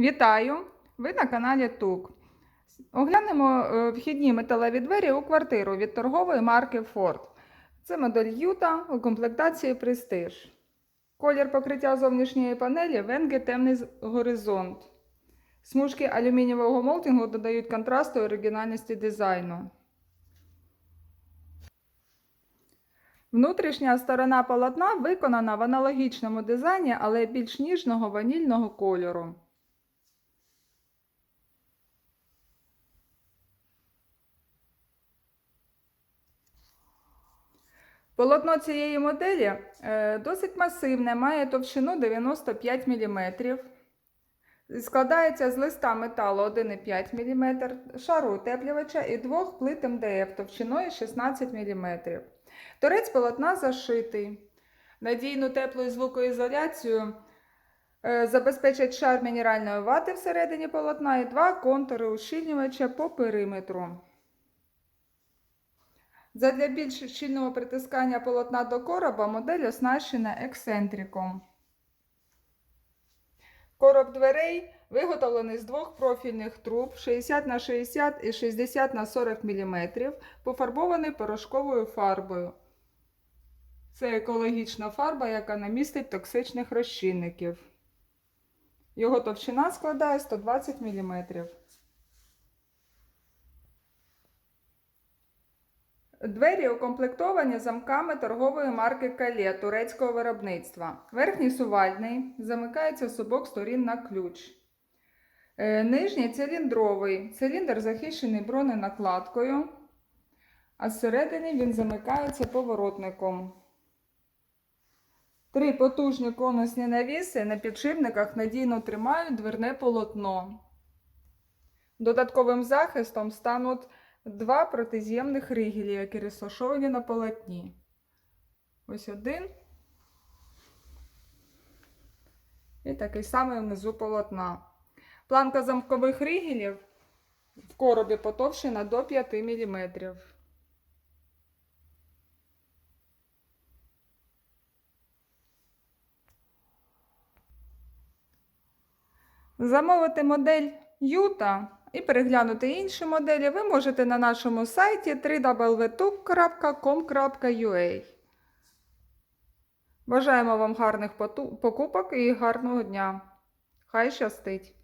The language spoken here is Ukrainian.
Вітаю! Ви на каналі ТУК. Оглянемо е, вхідні металеві двері у квартиру від торгової марки Ford. Це модель Юта у комплектації Prestige. Колір покриття зовнішньої панелі Венге темний горизонт. Смужки алюмінієвого молдингу додають контрасту і оригінальності дизайну. Внутрішня сторона полотна виконана в аналогічному дизайні, але більш ніжного ванільного кольору. Полотно цієї моделі е, досить масивне, має товщину 95 мм. Складається з листа металу 1,5 мм, шару утеплювача і двох плит МДФ товщиною 16 мм. Торець полотна зашитий. Надійну теплу і звукоізоляцію е, забезпечить шар мінеральної вати всередині полотна і два контури ущільнювача по периметру. Задля більш щільного притискання полотна до короба модель оснащена ексцентриком. Короб дверей виготовлений з двох профільних труб 60 на 60 і 60 на 40 мм, пофарбований порошковою фарбою. Це екологічна фарба, яка не містить токсичних розчинників. Його товщина складає 120 мм. Двері укомплектовані замками торгової марки Калє турецького виробництва. Верхній сувальний замикається з обох сторін на ключ. Е, Нижній циліндровий. Циліндр захищений броненакладкою, а зсередини він замикається поворотником. Три потужні конусні навіси на підшипниках надійно тримають дверне полотно. Додатковим захистом стануть два протиз'ємних ригелі, які розташовані на полотні. Ось один. І такий самий внизу полотна. Планка замкових ригелів в коробі потовщена до 5 мм. Замовити модель Юта і переглянути інші моделі ви можете на нашому сайті www.com.ua. Бажаємо вам гарних покупок і гарного дня. Хай щастить!